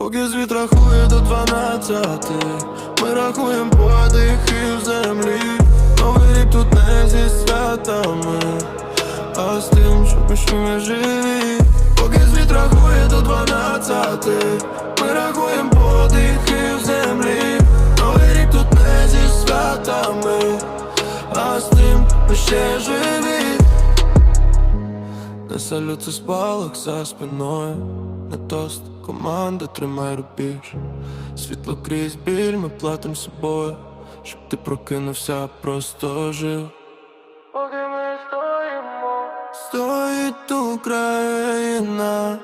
Поки звіт рахує до дванадцяти Ми рахуєм подихи в землі. Новий рік тут не зі святами А з тим, що ми ще не живі Поки звіт рахує до дванадцяти Ми рахуєм подихи в землі. Новий рік тут не зі святами А з тим, ми ще живі не салют це спалах за спиною Не тост, команда тримай рубіж. Світло крізь біль, ми платим собою Щоб ти прокинувся, просто жив. Поки ми стоїмо. Стоїть Україна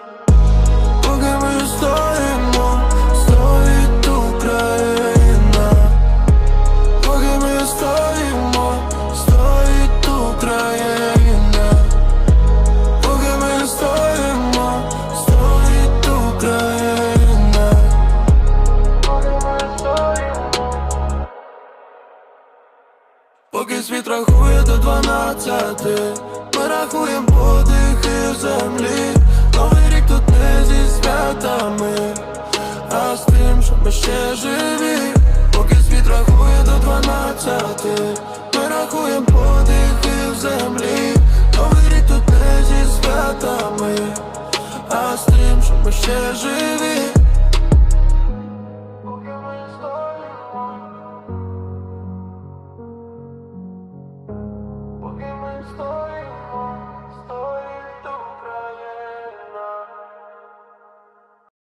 Поки світ рахує до дванадцяти, ми рахуєм подихи землі. Новий рік тут не зі святами, а з тим, що ми ще живі. Поки світ рахує до дванадцяти, ми рахуєм подихи землі. Новий рік тут не зі святами, а з тим, що ми ще живі.